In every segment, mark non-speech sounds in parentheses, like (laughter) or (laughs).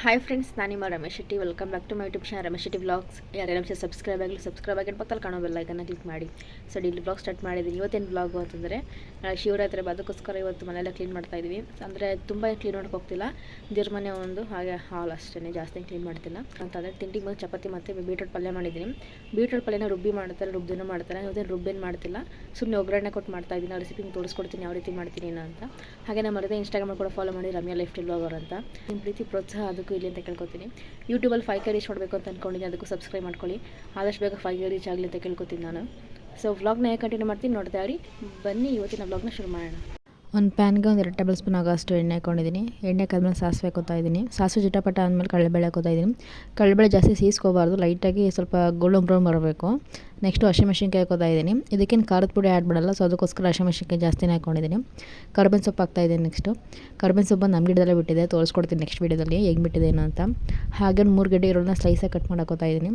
Hi friends ನಾನು ನಿಮ್ಮ Ramesh Shetty. Welcome back to my YouTube channel Ramesh Shetty vlogs ಯಾರು ವಿಷಯ subscribe ಆಗಲಿ ಸಬ್ಸ್ಕ್ರೈಬ್ ಆಗಿ ಪಕ್ಕದಲ್ಲಿ ಕಾಣೋ ಬೆಲ್ಲೈಕನ್ನ ಕ್ಲಿಕ್ ಮಾಡಿ. ಸೊ ಇಲ್ಲಿ ಬ್ಲಾಗ್ ಸ್ಟಾರ್ಟ್ ಮಾಡಿದ್ದೀನಿ. ಇವತ್ತೇನು ಬ್ಲಾಗು ಅಂತಂದರೆ ಶಿವರಾತ್ರಿ ಅದಕ್ಕೋಸ್ಕರ ಇವತ್ತು ಮನೆಯೆಲ್ಲ ಕ್ಲೀನ್ ಮಾಡ್ತಾ ಇದ್ದೀವಿ. ಅಂದರೆ ತುಂಬ ಕ್ಲೀನ್ ಮಾಡೋಕೆ ಹೋಗ್ತಿಲ್ಲ. ದೇವ್ರ ಒಂದು, ಹಾಗೆ ಹಾಲ್ ಅಷ್ಟೇ ಜಾಸ್ತಿ ಕ್ಲೀನ್ ಮಾಡ್ತಿಲ್ಲ. ಅಂತಂದರೆ ತಿಂಡಿಗೆ ಬಂದು ಚಪಾತಿ ಮತ್ತು ಬೀಟ್ರೋಟ್ ಪಲ್ಯ ಮಾಡಿದ್ದೀನಿ. ಬೀಟ್ರೋಟ್ ಪಲ್ಯನ ರುಬ್ಬಿ ಮಾಡ್ತಾರೆ ರುಬ್ಬಿನೂ ಮಾಡ್ತಾರೆ. ಇವತ್ತೇನು ರುಬ್ಬೇನು ಮಾಡ್ತಿಲ್ಲ. ಸುಮ್ಮನೆ ಒಗ್ಗರಣೆ ಕೊಟ್ಟು ಮಾಡ್ತಾ ಇದ್ದೀನಿ. ಆ ತೋರಿಸ್ಕೊಡ್ತೀನಿ, ಯಾವ ರೀತಿ ಮಾಡ್ತೀನಿ ಅಂತ. ಹಾಗೆ ನಮ್ಮ ಮರದ ಇನ್ಸ್ಟಾಗ್ರಾಮ್ ಕೂಡ ಫಾಲೋ ಮಾಡಿ, ರಮ್ಯಾ ಲೈಫ್ ಸ್ಟೈಲ್ ಅಂತ. ನಿಮ್ಮ ಪ್ರೀತಿ, ಪ್ರೋತ್ಸಾಹ ಅದಕ್ಕೂ ಇಲ್ಲಿ ಅಂತ ಕೇಳ್ಕೊತೀನಿ. ಯೂಟ್ಯೂಬಲ್ಲಿ ಫೈವ್ ಕೆ ರೀಚ್ ಮಾಡಬೇಕು ಅಂತ ಅಂದ್ಕೊಂಡಿದ್ದೀನಿ ಅದಕ್ಕೂ ಸಬ್ಸ್ಕ್ರೈಬ್ ಮಾಡ್ಕೊಳ್ಳಿ. ಆದಷ್ಟು ಬೇಗ ಫೈವ್ ಕೆ ರೀಚ್ ಆಗಲಿ ಅಂತ ಕೇಳ್ಕೊತೀನಿ ನಾನು. ಸೊ ವ್ಲಾಗ್ನ ಹೇಗೆ ಕಂಟಿನ್ಯೂ ಮಾಡ್ತೀನಿ, ನೋಡ್ತಾ ಇರಿ. ಬನ್ನಿ ಇವತ್ತಿನ ವ್ಲಾಗ್ನ ಶುರು ಮಾಡೋಣ. ಒಂದು ಪ್ಯಾನ್ಗೆ ಒಂದು ಎರಡು ಟೇಬಲ್ ಸ್ಪೂನ್ ಆಗೋಷ್ಟು ಎಣ್ಣೆ ಹಾಕೊಂಡಿದ್ದೀನಿ. ಎಣ್ಣೆ ಕಾದ್ಮೇಲೆ ಸಾಸಿವೆ ಹಾಕೋತಾ ಇದ್ದೀನಿ. ಸಾಸಿವೆ ಜಟಪಟ ಆದಮೇಲೆ ಕಡಲೆಬೇಳೆ ಹಾಕೋತಾ ಇದ್ದೀನಿ. ಜಾಸ್ತಿ ಸೀಸ್ಕೋಬಾರ್ದು ಲೈಟಾಗಿ ಸ್ವಲ್ಪ ಗೋಲ್ಡನ್ ಬ್ರೌನ್ ಬರಬೇಕು. ನೆಕ್ಸ್ಟು ಹಸಿಮೆಣ್ಸಿನ್ಕಾಯಿ ಹಾಕೋತಾ ಇದ್ದೀನಿ. ಇದಕ್ಕೇನು ಖಾರದ ಪುಡಿ ಆ್ಯಡ್ ಮಾಡಲ್ಲ ಸೊ ಅದಕ್ಕೋಸ್ಕರ ಹಸಿಮೆಣ್ಸಿನ್ಕಾಯಿ ಜಾಸ್ತಿನೇ ಹಾಕೊಂಡಿದ್ದೀನಿ. ಕರ್ಬೇವಿನ ಸೊಪ್ಪು ಹಾಕ್ತಾ ಇದ್ದೀನಿ ನೆಕ್ಸ್ಟು ಕರ್ಬೇವಿನ ಸೊಪ್ಪು ನಮ್ಮ ಗಿಡದಲ್ಲೇ ಬಿಟ್ಟಿದೆ, ತೋರಿಸ್ಕೊಡ್ತೀನಿ ನೆಕ್ಸ್ಟ್ ವೀಡಿಯೋದಲ್ಲಿ ಹೇಗೆ ಬಿಟ್ಟಿದೆ ಏನು ಅಂತ. ಹಾಗೆ ಒಂದು ಮೂರು ಗಡ್ಡೆ ಈರುಳ್ಳಿನ ಸ್ಲೈಸಾಗಿ ಕಟ್ ಮಾಡಿ ಹಾಕೋತಾ ಇದ್ದೀನಿ.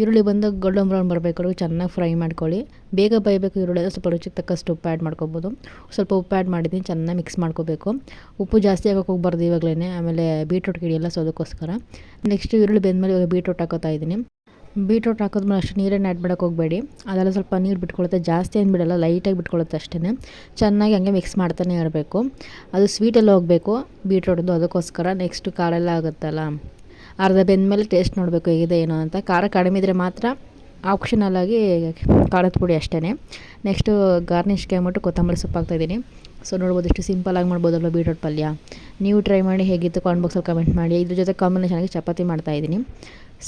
ಈರುಳ್ಳಿ ಬಂದು ಗೋಲ್ಡನ್ ಬ್ರೌನ್ ಬರಬೇಕು ಚೆನ್ನಾಗಿ ಫ್ರೈ ಮಾಡ್ಕೊಳ್ಳಿ. ಬೇಗ ಬೈಬೇಕು ಈರುಳ್ಳಿ ಸ್ವಲ್ಪ ರುಚಿಗೆ ತಕ್ಕಷ್ಟು ಉಪ್ಪು ಆ್ಯಡ್ ಮಾಡ್ಕೊಬೋದು. ಸ್ವಲ್ಪ ಉಪ್ಪು ಆ್ಯಡ್ ಮಾಡಿದ್ದೀನಿ, ಚೆನ್ನಾಗಿ ಮಿಕ್ಸ್ ಮಾಡ್ಕೋಬೇಕು. ಉಪ್ಪು ಜಾಸ್ತಿ ಆಗೋಕೆ ಹೋಗ್ಬಾರ್ದು ಇವಾಗಲೇ ಆಮೇಲೆ ಬೀಟ್ರೂಟ್ ಗಿಡಿಯಲ್ಲ ಸೊ ಅದಕ್ಕೋಸ್ಕರ. ನೆಕ್ಸ್ಟ್ ಈರುಳ್ಳಿ ಬೆಂದಮೇಲೆ ಇವಾಗ ಬೀಟ್ರೂಟ್ ಹಾಕೋತಾ ಇದ್ದೀನಿ. ಬೀಟ್ರೂಟ್ ಹಾಕೋದ್ಮೇಲೆ ಅಷ್ಟು ನೀರನ್ನು ಆ್ಯಡ್ ಮಾಡೋಕೆ ಹೋಗಬೇಡಿ. ಅದೆಲ್ಲ ಸ್ವಲ್ಪ ನೀರು ಬಿಟ್ಕೊಳುತ್ತೆ ಜಾಸ್ತಿ ಏನು ಬಿಡಲ್ಲ, ಲೈಟಾಗಿ ಬಿಟ್ಕೊಳುತ್ತೆ ಅಷ್ಟೇ ಚೆನ್ನಾಗಿ ಹಂಗೆ ಮಿಕ್ಸ್ ಮಾಡ್ತಾನೆ ಇರಬೇಕು. ಅದು ಸ್ವೀಟಲ್ಲಿ ಹೋಗಬೇಕು, ಬೀಟ್ರೂಟ್ದು ಅದಕ್ಕೋಸ್ಕರ. ನೆಕ್ಸ್ಟು ಎಲ್ಲ ಆಗುತ್ತಲ್ಲ. ಅರ್ಧ ಬೆಂದಮೇಲೆ ಟೇಸ್ಟ್ ನೋಡಬೇಕು ಹೇಗಿದೆ ಏನೋ ಅಂತ. ಖಾರ ಕಡಿಮೆ ಇದ್ದರೆ ಮಾತ್ರ ಆಪ್ಷನಲ್ ಆಗಿ ಖಾರದ ಪುಡಿ ಅಷ್ಟೇ ನೆಕ್ಸ್ಟು ಗಾರ್ನಿಷ್ಗೆ ಅಂದ್ಬಿಟ್ಟು ಕೊತ್ತಂಬರಿ ಸೊಪ್ಪು ಹಾಕ್ತಾಯಿದ್ದೀನಿ ಸೊ ನೋಡ್ಬೋದು ಎಷ್ಟು ಸಿಂಪಲಾಗಿ ಮಾಡ್ಬೋದಲ್ವ ಬೀಟ್ರೋಟ್ ಪಲ್ಯ. ನೀವು ಟ್ರೈ ಮಾಡಿ ಹೇಗಿತ್ತು ಕಾಮೆಂಟ್ ಬಾಕ್ಸಲ್ಲಿ ಕಮೆಂಟ್ ಮಾಡಿ. ಇದ್ರ ಜೊತೆ ಕಾಂಬಿನೇಷನಾಗಿ ಚಪಾತಿ ಮಾಡ್ತಾಯಿದ್ದೀನಿ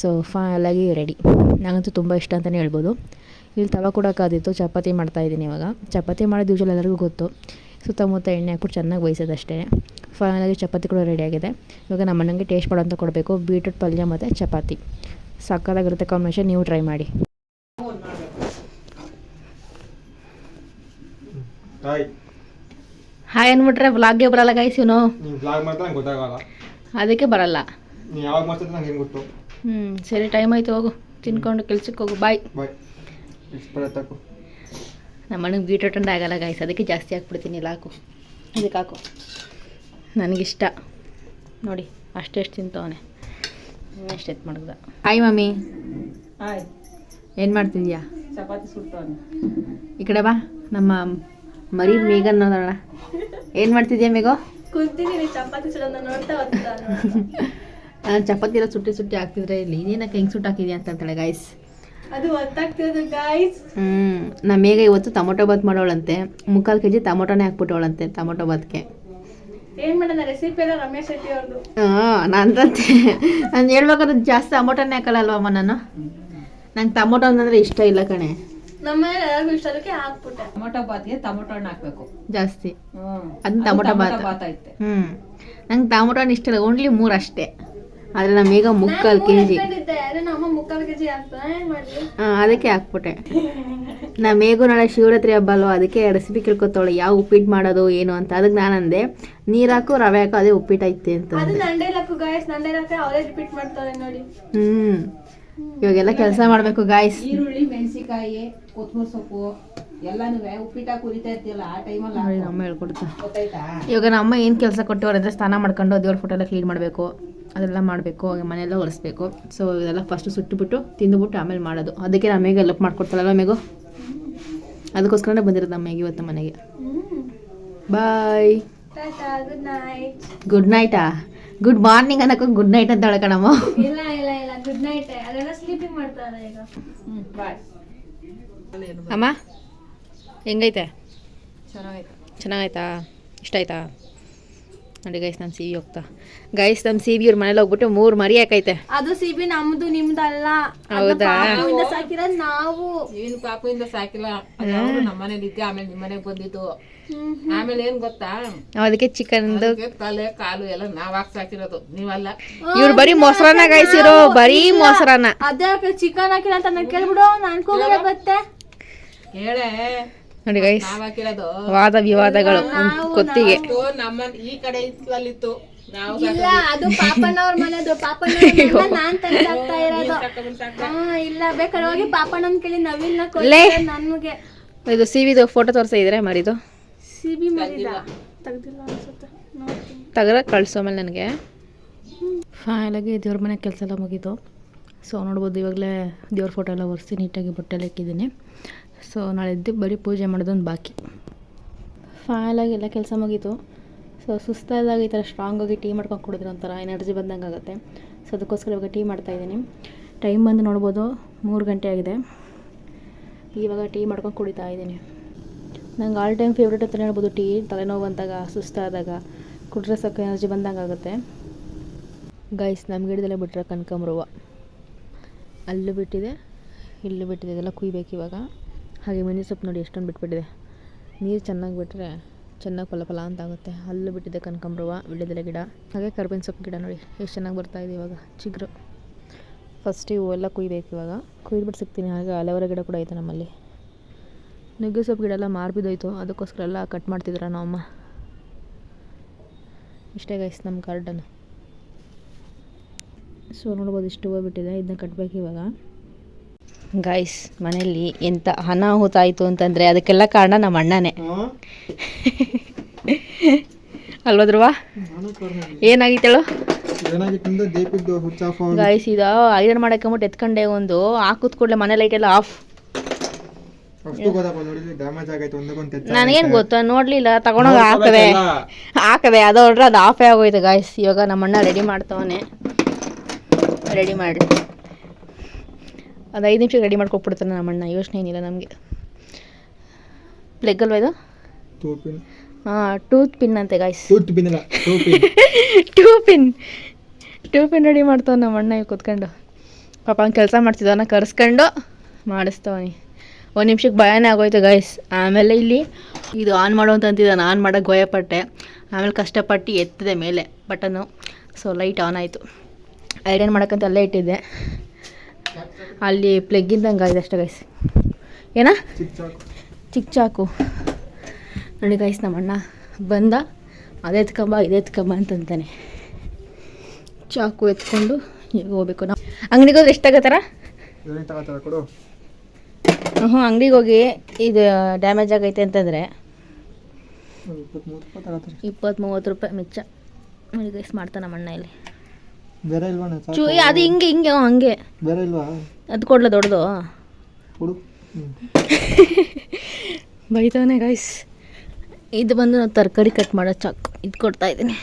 ಸೊ ಫೈನಲಾಗಿ ರೆಡಿ ನನಗಂತೂ ತುಂಬ ಇಷ್ಟ ಅಂತಲೇ ಹೇಳ್ಬೋದು. ಇಲ್ಲಿ ತವ ಕೂಡ ಕಾದಿತ್ತು ಚಪಾತಿ ಮಾಡ್ತಾಯಿದ್ದೀನಿ ಇವಾಗ. ಚಪಾತಿ ಮಾಡೋದು ಯೂಶಲ್ ಎಲ್ಲರಿಗೂ ಗೊತ್ತು. ಸುತ್ತಮುತ್ತ ಎಣ್ಣೆ ಹಾಕ್ಬಿಟ್ಟು ಚೆನ್ನಾಗಿ ಬೇಯಿಸೋದಷ್ಟೇ. ಫೈನಲಾಗಿ ಚಪಾತಿ ಕೂಡ ರೆಡಿಯಾಗಿದೆ ಇವಾಗ ನಮ್ಮ ಅಣ್ಣಂಗೆ ಟೇಸ್ಟ್ ಮಾಡೋಂತ ಕೊಡಬೇಕು. ಬೀಟ್ರೂಟ್ ಪಲ್ಯ ಮತ್ತು ಚಪಾತಿ. ಸಕ್ಕತ್ತಾಗಿರುತ್ತೆ ಕಾಂಬಿನೇಷನ್ ನೀವು ಟ್ರೈ ಮಾಡಿ. ಹಾಯ್ ಹಾಯ್ ಅಂದ್ಬಿಟ್ರೆ ವ್ಲಾಗ್ಗೆ ಬರಲ್ಲ ಗೈಸ್ ಇವನು ಗೊತ್ತಾಗಲ್ಲ. ಅದಕ್ಕೆ ಬರಲ್ಲ. ನೀವು ಯಾವಾಗ ಮಾಡ್ತಾ ನಂಗೆ ಏನು ಗೊತ್ತು? ಹ್ಞೂ ಸರಿ ಟೈಮ್ ಆಯ್ತು ಹೋಗು. ತಿನ್ಕೊಂಡು ಕೆಲ್ಸಕ್ಕೆ ಹೋಗು. ಬಾಯ್ ನಮ್ಮ ಅಣ್ಣಗೆ ಬೀಟ್ ಅಟೆಂಡ್ ಆಗಲ್ಲ ಗಾಯ್ಸ್ ಅದಕ್ಕೆ ಜಾಸ್ತಿ ಹಾಕ್ಬಿಡ್ತೀನಿ ಇಲ್ಲ ಹಾಕು. ಇದಕ್ಕೆ ಹಾಕು. ನನಗಿಷ್ಟ. ನೋಡಿ ಅಷ್ಟೆಷ್ಟು ತಿಂತವನೆ ಎಷ್ಟು ಎತ್ತು ಮಾಡಿದ ಹಾಯ್ ಮಮ್ಮಿ. ಹಾಯ್ ಏನು ಮಾಡ್ತಿದ್ಯಾ? ಚಪಾತಿ ಸುಡ್ತವನೆ ಈ ಕಡೆ ಬಾ. ನಮ್ಮ ಮರಿ ಮೇಘನ್ ನೋಡೋಣ. ಏನು ಮಾಡ್ತಿದ್ಯಾ ಮೇಗೋ ಕುಂತಿದ್ದೀನಿ ಚಪಾತಿ ಸುಡೋದನ್ನ ನೋಡ್ತಾ ಹೋಗ್ತಾ (laughs) ನಾನು ಚಪಾತಿ ಎಲ್ಲ ಸುಟ್ಟಿ ಸುಟ್ಟಿ ಹಾಕ್ತಿದ್ರೆ ಇಲ್ಲಿ ಏನಕ್ಕೆ ಹೆಂಗೆ ಸುಟ್ಟು ಹಾಕಿದ್ಯಾ ಅಂತ ಅಂತಾಳೆ ಗಾಯ್ಸ್ ಅದು ಒತ್ತಾಗ್ತಿರೋದು ಗಾಯ್ಸ್ ಹ್ಞೂ ನಮ್ಮ ಮೇಘ ಇವತ್ತು ಟೊಮೊಟೊ ಬಾತ್ ಮಾಡೋಳಂತೆ. ಮುಕ್ಕಾಲು ಕೆ ಜಿ ಟೊಮೊಟೊನೇ ಹಾಕ್ಬಿಟ್ಟವಳಂತೆ ಟೊಮೊಟೊ ಬಾತ್ಗೆ. ಏನ್ ಮಾಡೋಣ ರೆಸಿಪಿ ಎಲ್ಲ ರಮೇಶ್ ಶೆಟ್ಟಿ ಅವ್ರದ್ದು ಹಾಂ ನಂದಂತೆ ನಾನು ಹೇಳ್ಬೇಕಾದ್ರೆ ಜಾಸ್ತಿ ಟೊಮೊಟೊನೇ ಹಾಕಲ್ಲ ಅಲ್ವಮ್ಮ ನಾನು? ನಂಗೆ ಟೊಮೊಟೊ ಅಂತಂದ್ರೆ ಇಷ್ಟ ಇಲ್ಲ ಕಣೆ. ನಮ್ಮ ಮನೇಲಿ ಎಲ್ಲರಿಗೂ ಇಷ್ಟ ಅದಕ್ಕೆ ಹಾಕ್ಬಿಟ್ಟೆ. ಟೊಮೊಟೊ ಬಾತ್ಗೆ ಟೊಮೊಟೊ ಹಣ್ಣು ಹಾಕ್ಬೇಕು. ಜಾಸ್ತಿ. ಹ್ಮ್ ಅದನ್ನ ಟೊಮೊಟೊ ಬಾತ್. ಬಾತ್ ಐತೆ. ನಂಗೆ ಟೊಮೊಟೊ ಹಣ್ಣು ಇಷ್ಟ ಇಲ್ಲ ಓನ್ಲಿ ಮೂರು ಅಷ್ಟೇ. ಆದರೆ ನಮ್ಮ ಈಗ ಮುಕ್ಕಾಲು ಕೆ ಜಿ ಹಾಂ ಅದಕ್ಕೆ ಹಾಕ್ಬಿಟ್ಟೆ. ನಾ ಮೇಘು ನಾಳೆ ಶಿವರಾತ್ರಿ ಹಬ್ಬ ಅಲ್ವಾ ಅದಕ್ಕೆ ರೆಸಿಪಿ ಕೇಳ್ಕೊತಾಳೆ ಯಾವ ಉಪ್ಪಿಟ್ಟು ಮಾಡೋದು ಏನು ಅಂತ. ಅದಕ್ಕೆ ನಾನು ಅಂದೆ ನೀರು ಹಾಕು ರವೆ ಹಾಕು ಅದೇ ಉಪ್ಪಿಟ್ಟು ಐತೆ ಅಂತ ಹ್ಞೂ ಇವಾಗೆಲ್ಲ ಕೆಲಸ ಮಾಡಬೇಕು ಗಾಯ್ಸ್ ಈರುಳ್ಳಿ ಮೆಣಸಿಕಾಯಿ ಕೊತ್ತಂಬರಿ ಸೊಪ್ಪು ಇವಾಗ ನಮ್ಮ ಏನು ಕೆಲಸ ಕೊಟ್ಟವ್ರೆ ಅಂದರೆ ಸ್ನಾನ ಮಾಡ್ಕೊಂಡು ದೇವ್ರ ಫೋಟೋ ಎಲ್ಲ ಕ್ಲೀನ್ ಮಾಡಬೇಕು. ಅದೆಲ್ಲ ಮಾಡಬೇಕು ಹಾಗೆ ಮನೆಯೆಲ್ಲ ಒರೆಸ್ಬೇಕು. ಸೊ ಇದೆಲ್ಲ ಫಸ್ಟು ಸುಟ್ಟುಬಿಟ್ಟು ತಿಂದುಬಿಟ್ಟು ಆಮೇಲೆ ಮಾಡೋದು. ಅದಕ್ಕೆ ನಮ್ಮ ಮೇಘ ಎಲ್ಪ್ ಮಾಡ್ಕೊಡ್ತಾರಲ್ಲ ಮೇಗು ಅದಕ್ಕೋಸ್ಕರನೇ ಬಂದಿರೋದು ನಮ್ಮ ಮೇಘ ಇವತ್ತು ಮನೆಗೆ. ಬಾಯ್ ಟಾಟಾ ಗುಡ್ ನೈಟ್ ಗುಡ್ ನೈಟಾ ಗುಡ್ ಮಾರ್ನಿಂಗ್ ಅನ್ನಕ್ಕೆ ಗುಡ್ ನೈಟ್ ಅಂತ ಹೇಳ್ಕಣಮ್ಮ ಇಲ್ಲ ಇಲ್ಲ ಇಲ್ಲ ಗುಡ್ ನೈಟ್ ಅದೆಲ್ಲ ಸ್ಲೀಪಿಂಗ್ ಮಾಡ್ತಾರೆ ಈಗ. ಬಾಯ್ ಅಮ್ಮ ಹೆಂಗೈತೆ? ಚೆನ್ನಾಗೈತೆ. ಚೆನ್ನಾಗಾಯ್ತಾ? ಇಷ್ಟ ಆಯ್ತಾ ನೋಡಿ ಗೈಸ್ ನಮ್ಮ ಸಿಬಿ ಹೋಗ್ತಾ. ಗೈಸ್ ನಮ್ಮ ಸಿ ವಿ ಇವ್ರ ಮನೇಲಿ ಹೋಗ್ಬಿಟ್ಟು ಮೂರು ಮರಿ ಯಾಕೈತೆ ಅದು ಸಿಬಿ ನಮ್ದು ನಿಮ್ದಲ್ಲ. ಹೌದಾ? ಪಾಪುವಿಂದ ಸಾಕಿರೋದ್ ನಾವು. ನೀನು ಪಾಪುಯಿಂದ ಸಾಕಿಲ್ಲ. ಅದು ನಮ್ಮ ಮನೇಲಿ ಇದ್ದೆ ಆಮೇಲೆ ನಿಮ್ಮ ಮನೆಗೆ ಬಂದಿದ್ದು. ಆಮೇಲೆ ಏನ್ ಗೊತ್ತಾ? ನಾವು ಅದಕ್ಕೆ ಚಿಕನ್ ತಲೆ ಕಾಲು ಎಲ್ಲ ನಾವ್ ಹಾಕ್ ಸಾಕಿರೋದು. ನೀವಲ್ಲ? ಇವ್ರು ಬರೀ ಮೊಸರನ್ನ ಗಾಯಿಸಿರೋ ಬರೀ ಮೊಸರನ್ನ. ಅದೇ ಚಿಕನ್ ಹಾಕಿಲ್ಲ ಅಂತ ನಾನು ಕೇಳ್ಬಿಡು ನಾನು ಕೂಗಲ್ಲ ಬತ್ತೆ ಹೇಳೇ ನೋಡಿ ಗೈಸ್ ನಾವ್ ಹಾಕಿರೋದು ವಾದ ವಿವಾದಗಳು ಕೊತ್ತಿಗೆ. ಈ ಕಡೆ ಇತ್ತಲ್ಲಿತ್ತು ನಾವು ಇಲ್ಲ ಅದು ಪಾಪಣ್ಣವ್ರ ಮನೆದು ಪಾಪಣ್ಣ ನಾನ್ ತಂದಾಗ್ತಾ ಇರೋದು. ಹಾ ಇಲ್ಲ ಬೇಕಾದ್ರೆ ಹೋಗಿ ಪಾಪಣ್ಣನ್ ಕೇಳಿ ನವಿಲ್ನ ಲೇ. ಕೊಡ್ತಾರೆ ನನ್ಗೆ. ಇದು ಸಿವಿದು ಫೋಟೋ ತೋರ್ಸ ಇದ್ರೆ ಮರಿದು. ಸಿಬಿ ಮರಿದ? ತೆಗ್ದಿಲ್ಲ ಅನ್ಸುತ್ತೆ. ಕಳ್ಸೋ ಮೇಲೆ ನನಗೆ. ಫೈನಲಾಗಿ ದೇವ್ರ ಮನೆ ಕೆಲಸ ಎಲ್ಲ ಮುಗೀತು ಸೊ ನೋಡ್ಬೋದು ಇವಾಗಲೇ ದೇವ್ರ ಫೋಟೋ ಎಲ್ಲ ಒರೆಸಿ ನೀಟಾಗಿ ಬಟ್ಟೆಲ್ಲ ಇಕ್ಕಿದ್ದೀನಿ ಸೊ ನಾಳೆ ಎದ್ದು ಬರೀ ಪೂಜೆ ಮಾಡೋದೊಂದು ಬಾಕಿ. ಫೈನಲಾಗಿ ಎಲ್ಲ ಕೆಲಸ ಮುಗೀತು. ಸೊ ಸುಸ್ತಾದಾಗ ಈ ಥರ ಸ್ಟ್ರಾಂಗಾಗಿ ಟೀ ಮಾಡ್ಕೊಂಡು ಕುಡಿದ್ರೆ ಒಂಥರ ಎನರ್ಜಿ ಬಂದಂಗೆ ಆಗುತ್ತೆ. ಸೊ ಅದಕ್ಕೋಸ್ಕರ ಇವಾಗ ಟೀ ಮಾಡ್ತಾಯಿದ್ದೀನಿ ಟೈಮ್ ಬಂದು ನೋಡ್ಬೋದು. ಮೂರು ಗಂಟೆ ಆಗಿದೆ. ಇವಾಗ ಟೀ ಮಾಡ್ಕೊಂಡು ಕುಡಿತಾ ಇದ್ದೀನಿ. ನಂಗೆ ಆಲ್ ಟೈಮ್ ಫೇವ್ರೇಟ್ ಅಂತ ಹೇಳ್ಬೋದು ಟೀ. ತಲೆನೋವು ಬಂದಾಗ, ಸುಸ್ತಾದಾಗ ಕುಡ್ರೆ ಸಾಕು ಎನರ್ಜಿ ಬಂದಂಗೆ ಆಗುತ್ತೆ. ಗೈಸ್ ನಮ್ಮ ಗಿಡದಲ್ಲೇ ಬಿಟ್ಟರೆ ಕನಕಾಂಬ್ರವ್ವ ಅಲ್ಲೂ ಬಿಟ್ಟಿದೆ, ಇಲ್ಲೂ ಬಿಟ್ಟಿದೆ. ಇದೆಲ್ಲ ಕುಯ್ಬೇಕು ಇವಾಗ. ಹಾಗೆ ಮನೆ ಸೊಪ್ಪು ನೋಡಿ ಎಷ್ಟೊಂದು ಬಿಟ್ಬಿಟ್ಟಿದೆ. ನೀರು ಚೆನ್ನಾಗಿ ಬಿಟ್ಟರೆ ಚೆನ್ನಾಗಿ ಫಲ ಫಲ ಅಂತ ಆಗುತ್ತೆ ಅಲ್ಲೂ ಬಿಟ್ಟಿದೆ ಕನಕಾಂಬ್ರವ್ವ ವಿಳ್ಯದೆಲೆ ಗಿಡ. ಹಾಗೆ ಕರ್ಬೇವಿನ ಸೊಪ್ಪು ಗಿಡ ನೋಡಿ ಎಷ್ಟು ಚೆನ್ನಾಗಿ ಬರ್ತಾ ಇದೆ ಇವಾಗ, ಚಿಗುರು. ಫಸ್ಟ್ ಇವು ಎಲ್ಲ ಕುಯ್ಬೇಕು ಇವಾಗ. ಕುಯ್ದುಬಿಟ್ಟು ಸಿಗ್ತೀನಿ, ಹಾಗೆ ಅಲವರ ಗಿಡ ಕೂಡ ಐತೆ ನಮ್ಮಲ್ಲಿ. ನುಗ್ಗೆ ಸೊಪ್ಪು ಗಿಡ ಎಲ್ಲ ಮಾರ್ಬಿದ್ದೋಯ್ತು ಅದಕ್ಕೋಸ್ಕರ ಎಲ್ಲ ಕಟ್ ಮಾಡ್ತಿದ್ರ ನಮ್ಮಮ್ಮ. ಇಷ್ಟೇ ಗೈಸ್ ನಮ್ಮ ಗಾರ್ಡನ್ ಸೊ ನೋಡ್ಬೋದು ಇಷ್ಟು ಹೂವು ಬಿಟ್ಟಿದೆ, ಇದನ್ನ ಕಟ್ಬೇಕು ಇವಾಗ. ಗಾಯ್ಸ್ ಮನೆಯಲ್ಲಿ ಎಂಥ ಅನಾಹುತ ಆಯಿತು ಅಂತಂದರೆ ಅದಕ್ಕೆಲ್ಲ ಕಾರಣ ನಮ್ಮ ಅಣ್ಣನೇ. (laughs) ಅಲ್ವದ್ರವ ಏನಾಗಿತ್ತೇಳು? ಗಾಯ್ಸ್ ಇದು ಐರನ್ ಮಾಡಕ್ಕೆ ಎತ್ಕೊಂಡೆ ಒಂದು. ಹಾಕಿದ ಕೂಡಲೇ ಮನೆ ಲೈಟ್ ಎಲ್ಲ ಆಫ್ ನನಗೇನು ಗೊತ್ತಾ ನೋಡಲಿಲ್ಲ ತಗೊಂಡೋಗಿ ಹಾಕದೆ ಹಾಕದೆ ಅದು ಅದು ಆಫೇ ಆಗೋಯ್ತು ಗಾಯ್ಸ್ ಇವಾಗ ನಮ್ಮಣ್ಣ ರೆಡಿ ಮಾಡ್ತವನೆ. ರೆಡಿ ಮಾಡಿ. ಅದು ಐದು ನಿಮಿಷಕ್ಕೆ ರೆಡಿ ಮಾಡ್ಕೊಟ್ಬಿಡ್ತಾನೆ ನಮ್ಮಣ್ಣ ಯೋಚನೆ ಏನಿಲ್ಲ ನಮಗೆ. ಪ್ಲೆಗ್ ಅಲ್ವಾ ಇದು? ಹಾಂ ಟೂತ್ ಪಿನ್ ಅಂತೆ guys tooth pin two pin two pin ready ಮಾಡ್ತಾವ ನಮ್ಮ ಅಣ್ಣ ಕೂತ್ಕೊಂಡು. ಪಾಪ ಅವ್ನು ಕೆಲಸ ಮಾಡ್ತಿದ್ದವನ ಕರೆಸ್ಕೊಂಡು ಮಾಡಿಸ್ತವನಿ. ಒಂದು ನಿಮಿಷಕ್ಕೆ ಭಯನೇ ಆಗೋಯ್ತು ಗಾಯ್ಸ್ ಆಮೇಲೆ ಇಲ್ಲಿ ಇದು ಆನ್ ಮಾಡು ಅಂತ ಅಂತಿದ್ದಾನೆ ಆನ್ ಮಾಡೋಕ್ಕೆ ಭಯಪಟ್ಟೆ. ಆಮೇಲೆ ಕಷ್ಟಪಟ್ಟು ಎತ್ತಿದೆ ಮೇಲೆ ಬಟನ್ನು ಸೊ ಲೈಟ್ ಆನ್ ಆಯಿತು. ಐರನ್ ಮಾಡೋಕ್ಕಂತ ಅಲ್ಲೇ ಇಟ್ಟಿದ್ದೆ. ಅಲ್ಲಿ ಪ್ಲಗ್ಗಿಂದಂಗೆ ಆಗಿದೆ ಅಷ್ಟೇ ಗೈಸ್ ಏನಾ? ಚಿಕ್ಕ ಚಾಕು ನೋಡಿ ಗೈಸ್ ನಮ್ಮಣ್ಣ ಬಂದ. ಅದೇ ಎತ್ಕೊಂಬ ಇದೇ ಎತ್ಕೊಂಬ ಅಂತಂತಾನೆ. ಚಾಕು ಎತ್ಕೊಂಡು ಈಗ ಹೋಗ್ಬೇಕು. ನಾವು ಅಂಗಡಿಗೆ ಹೋದ್ರೆ ಎಷ್ಟು ತಗೋತಾರ? ಹ್ಞೂ ಅಂಗಡಿಗೆ ಹೋಗಿ ಇದು ಡ್ಯಾಮೇಜ್ ಆಗೈತೆ ಅಂತಂದರೆ ಇಪ್ಪತ್ತು ಮೂವತ್ತು ರೂಪಾಯಿ ಮಿಚ್ಚ. ನೋಡಿ ಗೈಸ್ ಮಾಡ್ತಾನೆ ನಮ್ಮಣ್ಣ ಇಲ್ಲಿ. ಬೇರೆ ಇಲ್ವಾ ಚೂ ಅದು ಹಿಂಗೆ ಹಿಂಗೆ ಹಂಗೆ. ಬೇರೆ ಇಲ್ವಾ? ಅದು ಕೊಡ್ಲ ದೊಡ್ಡದು? ಕೊಡು. (laughs) ಬೈತವನೆ ಗೈಸ್ ಇದು ಬಂದು ನಾವು ತರಕಾರಿ ಕಟ್ ಮಾಡೋ ಚಾಕ್. ಇದು ಕೊಡ್ತಾ ಇದ್ದೀನಿ.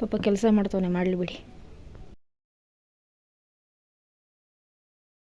ಪಾಪ ಕೆಲಸ ಮಾಡ್ತವನೆ ಮಾಡಲಿ ಬಿಡಿ.